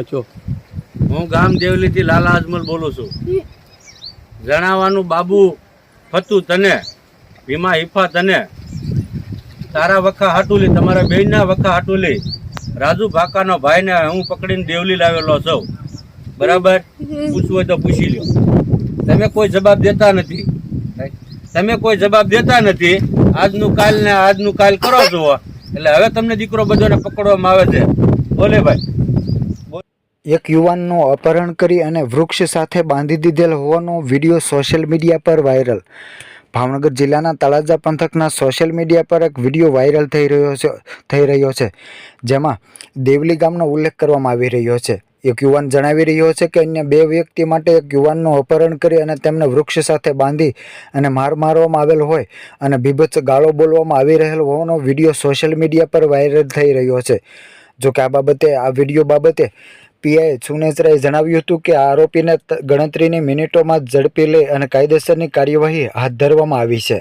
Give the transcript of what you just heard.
વાંચો. હું ગામ દેવલીથી લાલા અજમલ બોલું છું. જણાવવાનું બાબુ ફતું તને ભીમા હિફા તને. તારા વખા હાટુલી તમારા બેનના વખા હાટુલી. રાજુ ભાકાનો ભાઈને હું પકડીને દેવલી લાવેલો છું. બરાબર? પૂછવું હોય તો પૂછી લ્યો. તમે કોઈ જવાબ દેતા નથી. તમે કોઈ જવાબ દેતા નથી. આજનું કાલ ને આજનું કાલ કરો છો એટલે હવે તમને દીકરો બધોને પકડવામાં આવે છે. બોલે ભાઈ. એક યુવાનનું અપહરણ કરી અને વૃક્ષ સાથે બાંધી દીધેલ હોવાનો વીડિયો સોશિયલ મીડિયા પર વાયરલ. ભાવનગર જિલ્લાના તળાજા પંથકના સોશિયલ મીડિયા પર એક વીડિયો વાયરલ થઈ રહ્યો છે, થઈ રહ્યો છે, જેમાં દેવલી ગામનો ઉલ્લેખ કરવામાં આવી રહ્યો છે. એક યુવાન જણાવી રહ્યો છે કે અન્ય બે વ્યક્તિ માટે એક યુવાનનું અપહરણ કરી અને તેમને વૃક્ષ સાથે બાંધી અને માર મારવામાં આવેલ હોય અને બીભત્સ ગાળો બોલવામાં આવી રહેલ હોવાનો વીડિયો સોશિયલ મીડિયા પર વાયરલ થઈ રહ્યો છે. જો કે આ બાબતે, આ વીડિયો બાબતે પીઆઈ સુનેસરાએ જણાવ્યું હતું કે આરોપીને ગણતરીની મિનિટોમાં જ ઝડપી લઈ અને કાયદેસરની કાર્યવાહી હાથ ધરવામાં આવી છે.